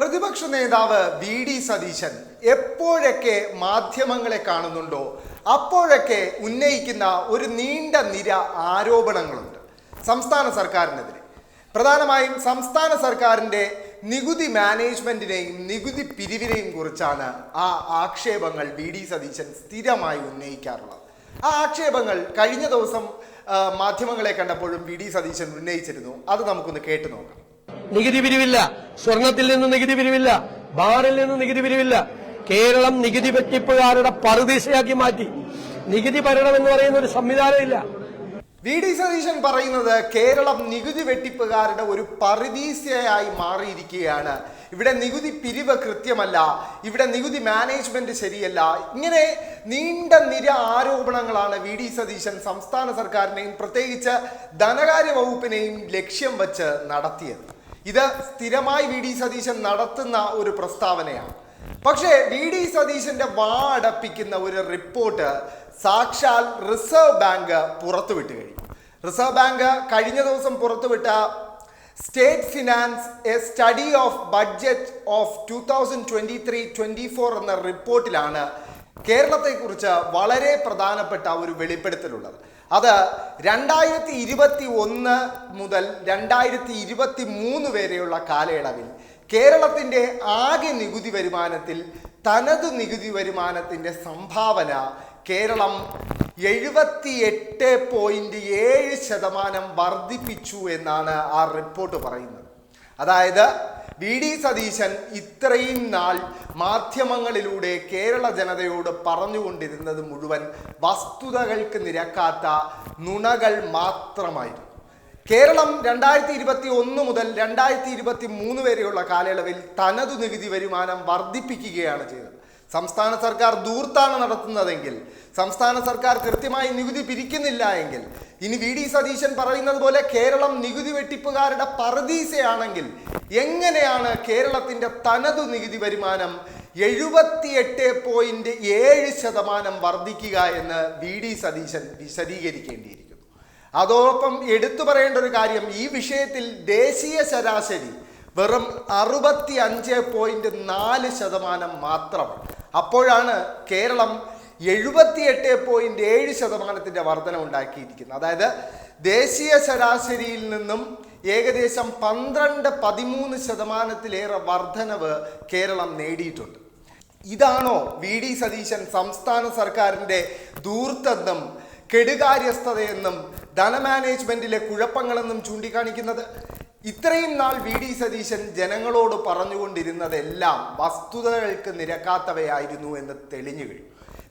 പ്രതിപക്ഷ നേതാവ് V D Satheesan എപ്പോഴൊക്കെ മാധ്യമങ്ങളെ കാണുന്നുണ്ടോ അപ്പോഴൊക്കെ ഉന്നയിക്കുന്ന ഒരു നീണ്ട നിര ആരോപണങ്ങളുണ്ട്. സംസ്ഥാന സർക്കാരിനെതിരെ. പ്രധാനമായും സംസ്ഥാന സർക്കാരിന്റെ നികുതി മാനേജ്മെന്റിനെയും നികുതി പിരിവിനെയും കുറിച്ചാണ് ആ ആക്ഷേപങ്ങൾ വി ഡി സതീശൻ സ്ഥിരമായി ഉന്നയിക്കാറുള്ളത്. ആ ആക്ഷേപങ്ങൾ കഴിഞ്ഞ ദിവസം മാധ്യമങ്ങളെ കണ്ടപ്പോഴും വി ഡി സതീശൻ ഉന്നയിച്ചിരുന്നു. അത് നമുക്കൊന്ന് കേട്ടു നോക്കാം. നികുതി പിരിവില്ല. സ്വർണത്തിൽ നിന്ന് നികുതി പിരിവില്ല. ബാറിൽ നിന്ന് നികുതി പിരിവില്ല. കേരളം നികുതി വെട്ടിപ്പുകാരുടെ പറുദീസയാക്കി മാറ്റി. നികുതി ഭരണം എന്ന് പറയുന്ന ഒരു സംവിധാനമില്ല വി ഡി സതീശൻ പറയുന്നത് കേരളം നികുതി വെട്ടിപ്പുകാരുടെ ഒരു പറുദീസയായി മാറിയിരിക്കുകയാണ്. ഇവിടെ നികുതി പിരിവ് കൃത്യമല്ല. ഇവിടെ നികുതി മാനേജ്മെന്റ് ശരിയല്ല. ഇങ്ങനെ നീണ്ട നിര ആരോപണങ്ങളാണ് വി ഡി സതീശൻ സംസ്ഥാന സർക്കാരിനെയും പ്രത്യേകിച്ച് ധനകാര്യ വകുപ്പിനെയും ലക്ഷ്യം വച്ച് നടത്തിയത്. ഇത് സ്ഥിരമായി വി ഡി സതീശൻ നടത്തുന്ന ഒരു പ്രസ്താവനയാണ്. പക്ഷേ വി ഡി സതീശന്റെ വാ അടപ്പിക്കുന്ന ഒരു റിപ്പോർട്ട് സാക്ഷാൽ റിസർവ് ബാങ്ക് പുറത്തുവിട്ട് കഴിഞ്ഞു. റിസർവ് ബാങ്ക് കഴിഞ്ഞ ദിവസം പുറത്തുവിട്ട state finance a study of budget of two thousand twenty three twenty four എന്ന റിപ്പോർട്ടിലാണ് കേരളത്തെക്കുറിച്ച് വളരെ പ്രധാനപ്പെട്ട ഒരു വെളിപ്പെടുത്തലുള്ളത്. അത് രണ്ടായിരത്തി ഇരുപത്തി ഒന്ന് മുതൽ രണ്ടായിരത്തി ഇരുപത്തി മൂന്ന് വരെയുള്ള കാലയളവിൽ കേരളത്തിന്റെ ആകെ നികുതി വരുമാനത്തിൽ തനത് നികുതി വരുമാനത്തിന്റെ സംഭാവന കേരളം എഴുപത്തി എട്ട് പോയിന്റ് ഏഴ് ശതമാനം വർദ്ധിപ്പിച്ചു എന്നാണ് ആ റിപ്പോർട്ട് പറയുന്നത്. അതായത് വി ഡി സതീശൻ ഇത്രയും നാൾ മാധ്യമങ്ങളിലൂടെ കേരള ജനതയോട് പറഞ്ഞുകൊണ്ടിരുന്നത് മുഴുവൻ വസ്തുതകൾക്ക് നിരക്കാത്ത നുണകൾ മാത്രമായിരുന്നു. കേരളം രണ്ടായിരത്തി ഇരുപത്തി ഒന്ന് മുതൽ രണ്ടായിരത്തി ഇരുപത്തി മൂന്ന് വരെയുള്ള കാലയളവിൽ തനതു നികുതി വരുമാനം വർദ്ധിപ്പിക്കുകയാണ് ചെയ്തത്. സംസ്ഥാന സർക്കാർ ദൂർത്താണ് നടത്തുന്നതെങ്കിൽ സംസ്ഥാന സർക്കാർ കൃത്യമായി നികുതി പിരിക്കുന്നില്ല എങ്കിൽ ഇനി വി ഡി സതീശൻ പറയുന്നത് പോലെ കേരളം നികുതി വെട്ടിപ്പുകാരുടെ പറുദീസയാണെങ്കിൽ എങ്ങനെയാണ് കേരളത്തിന്റെ തനതു നികുതി വരുമാനം എഴുപത്തിയെട്ട് പോയിന്റ് ഏഴ് ശതമാനം വർദ്ധിക്കുക എന്ന് വി ഡി സതീശൻ വിശദീകരിക്കേണ്ടിയിരിക്കുന്നു. അതോടൊപ്പം എടുത്തു പറയേണ്ട ഒരു കാര്യം ഈ വിഷയത്തിൽ ദേശീയ ശരാശരി വെറും അറുപത്തി അഞ്ച് പോയിന്റ് നാല് ശതമാനം മാത്രമാണ്. അപ്പോഴാണ് കേരളം എഴുപത്തിയെട്ട് പോയിന്റ് ഏഴ് ശതമാനത്തിന്റെ വർധന ഉണ്ടാക്കിയിരിക്കുന്നത് അതായത് ദേശീയ ശരാശരിയിൽ നിന്നും ഏകദേശം പന്ത്രണ്ട് പതിമൂന്ന് ശതമാനത്തിലേറെ വർധനവ് കേരളം നേടിയിട്ടുണ്ട്. ഇതാണോ വി ഡി സതീശൻ സംസ്ഥാന സർക്കാരിന്റെ ദൂർത്തെന്നും കെടുകാര്യസ്ഥതയെന്നും ധനമാനേജ്മെന്റിലെ കുഴപ്പങ്ങളെന്നും ചൂണ്ടിക്കാണിക്കുന്നത്? ഇത്രയും നാൾ വി ഡി സതീശൻ ജനങ്ങളോട് പറഞ്ഞുകൊണ്ടിരുന്നതെല്ലാം വസ്തുതകൾക്ക് നിരക്കാത്തവയായിരുന്നു എന്ന് തെളിഞ്ഞു കഴിഞ്ഞു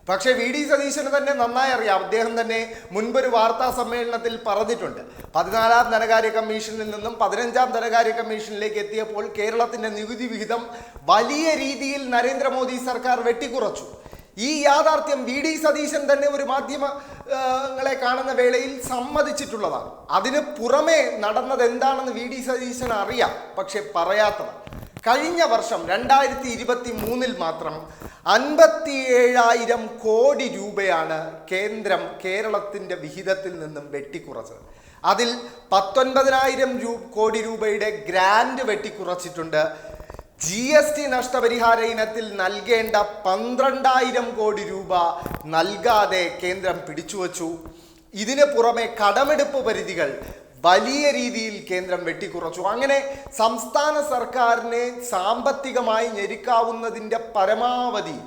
പക്ഷേ വി ഡി സതീശന് തന്നെ നന്നായി അറിയാം. അദ്ദേഹം തന്നെ മുൻപൊരു വാർത്താ സമ്മേളനത്തിൽ പറഞ്ഞിട്ടുണ്ട്. പതിനാലാം ധനകാര്യ കമ്മീഷനിൽ നിന്നും പതിനഞ്ചാം ധനകാര്യ കമ്മീഷനിലേക്ക് എത്തിയപ്പോൾ കേരളത്തിന്റെ നികുതി വിഹിതം വലിയ രീതിയിൽ നരേന്ദ്രമോദി സർക്കാർ വെട്ടിക്കുറച്ചു. ഈ യാഥാർത്ഥ്യം വി ഡി സതീശൻ തന്നെ ഒരു മാധ്യമങ്ങളെ കാണുന്ന വേളയിൽ സമ്മതിച്ചിട്ടുള്ളതാണ്. അതിന് പുറമേ നടന്നത് എന്താണെന്ന് വി ഡി സതീശൻ അറിയാം പക്ഷെ പറയാത്തതാണ്. കഴിഞ്ഞ വർഷം രണ്ടായിരത്തി ഇരുപത്തി മൂന്നിൽ മാത്രം അൻപത്തി ഏഴായിരം കോടി രൂപയാണ് കേന്ദ്രം കേരളത്തിന്റെ വിഹിതത്തിൽ നിന്നും വെട്ടിക്കുറച്ചത്. അതിൽ പത്തൊൻപതിനായിരം രൂ കോടി രൂപയുടെ ഗ്രാൻഡ് വെട്ടിക്കുറച്ചിട്ടുണ്ട് ജി എസ് ടി നഷ്ടപരിഹാര ഇനത്തിൽ നൽകേണ്ട പന്ത്രണ്ടായിരം കോടി രൂപ നൽകാതെ കേന്ദ്രം പിടിച്ചുവച്ചു. ഇതിന് പുറമെ കടമെടുപ്പ് പരിധികൾ വലിയ രീതിയിൽ കേന്ദ്രം വെട്ടിക്കുറച്ചു. അങ്ങനെ സംസ്ഥാന സർക്കാരിനെ സാമ്പത്തികമായി ഞെരുക്കാവുന്നതിന്റെ പരമാവധി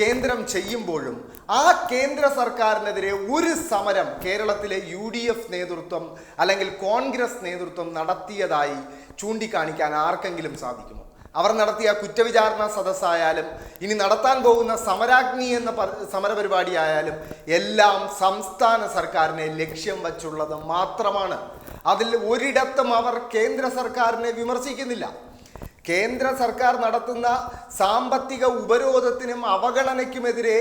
കേന്ദ്രം ചെയ്യുമ്പോഴും ആ കേന്ദ്ര സർക്കാരിനെതിരെ ഒരു സമരം കേരളത്തിലെ യു ഡി എഫ് നേതൃത്വം അല്ലെങ്കിൽ കോൺഗ്രസ് നേതൃത്വം നടത്തിയതായി ചൂണ്ടിക്കാണിക്കാൻ ആർക്കെങ്കിലും സാധിക്കുമോ? അവർ നടത്തിയ കുറ്റവിചാരണ സദസ്സായാലും ഇനി നടത്താൻ പോകുന്ന സമരാഗ്നി എന്ന സമരപരിപാടി സമരപരിപാടിയായാലും എല്ലാം സംസ്ഥാന സർക്കാരിനെ ലക്ഷ്യം വച്ചുള്ളത് മാത്രമാണ്. അതിൽ ഒരിടത്തും അവർ കേന്ദ്ര സർക്കാരിനെ വിമർശിക്കുന്നില്ല. കേന്ദ്ര സർക്കാർ നടത്തുന്ന സാമ്പത്തിക ഉപരോധത്തിനും അവഗണനയ്ക്കുമെതിരെ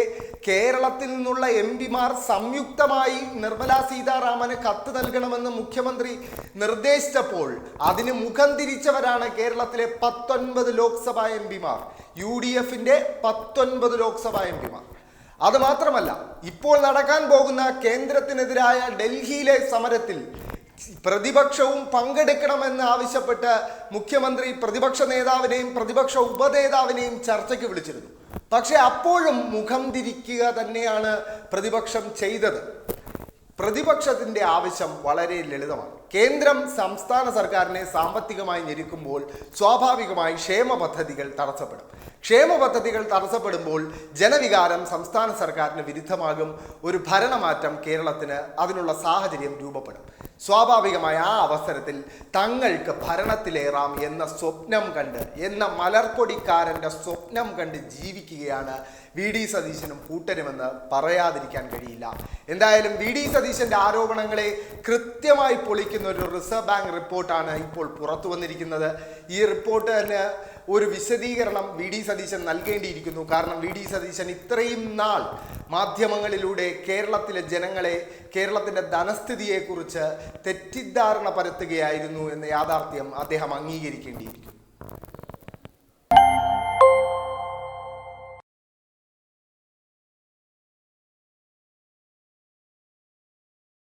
കേരളത്തിൽ നിന്നുള്ള എം പിമാർ സംയുക്തമായി നിർമ്മല സീതാരാമന് കത്ത് നൽകണമെന്ന് മുഖ്യമന്ത്രി നിർദ്ദേശിച്ചപ്പോൾ അതിന് മുഖം തിരിച്ചവരാണ് കേരളത്തിലെ പത്തൊൻപത് ലോക്സഭാ എം പിമാർ. യു ഡി എഫിന്റെ പത്തൊൻപത് ലോക്സഭാ എം പിമാർ. അത് മാത്രമല്ല ഇപ്പോൾ നടക്കാൻ പോകുന്ന കേന്ദ്രത്തിനെതിരായ ഡൽഹിയിലെ സമരത്തിൽ പ്രതിപക്ഷവും പങ്കെടുക്കണമെന്ന് ആവശ്യപ്പെട്ട് മുഖ്യമന്ത്രി പ്രതിപക്ഷ നേതാവിനെയും പ്രതിപക്ഷ ഉപനേതാവിനെയും ചർച്ചയ്ക്ക് വിളിച്ചിരുന്നു. പക്ഷെ അപ്പോഴും മുഖം തിരിക്കുക തന്നെയാണ് പ്രതിപക്ഷം ചെയ്തത്. പ്രതിപക്ഷത്തിന്റെ ആവശ്യം വളരെ ലളിതമാണ്. കേന്ദ്രം സംസ്ഥാന സർക്കാരിനെ സാമ്പത്തികമായി ഞെരുക്കുമ്പോൾ സ്വാഭാവികമായി ക്ഷേമ പദ്ധതികൾ തടസ്സപ്പെടും. ക്ഷേമ പദ്ധതികൾ തടസ്സപ്പെടുമ്പോൾ ജനവികാരം സംസ്ഥാന സർക്കാരിന് വിരുദ്ധമാകും. ഒരു ഭരണമാറ്റം കേരളത്തിന് അതിനുള്ള സാഹചര്യം രൂപപ്പെടും. സ്വാഭാവികമായ ആ അവസരത്തിൽ തങ്ങൾക്ക് ഭരണത്തിലേറാം എന്ന സ്വപ്നം കണ്ട് എന്ന മലർക്കൊടിക്കാരന്റെ സ്വപ്നം കണ്ട് ജീവിക്കുകയാണ് വി ഡി സതീശനും കൂട്ടരുമെന്ന് പറയാതിരിക്കാൻ കഴിയില്ല. എന്തായാലും വി ഡി സതീശന്റെ ആരോപണങ്ങളെ കൃത്യമായി പൊളിക്കുന്ന ഒരു റിസർവ് ബാങ്ക് റിപ്പോർട്ടാണ് ഇപ്പോൾ പുറത്തു വന്നിരിക്കുന്നത് ഈ റിപ്പോർട്ടിന് ഒരു വിശദീകരണം വി ഡി സതീശൻ നൽകേണ്ടിയിരിക്കുന്നു. കാരണം വി ഡി സതീശൻ ഇത്രയും നാൾ മാധ്യമങ്ങളിലൂടെ കേരളത്തിലെ ജനങ്ങളെ കേരളത്തിന്റെ ധനസ്ഥിതിയെക്കുറിച്ച് തെറ്റിദ്ധാരണ പരത്തുകയായിരുന്നു എന്ന യാഥാർത്ഥ്യം അദ്ദേഹം അംഗീകരിക്കേണ്ടിയിരിക്കുന്നു.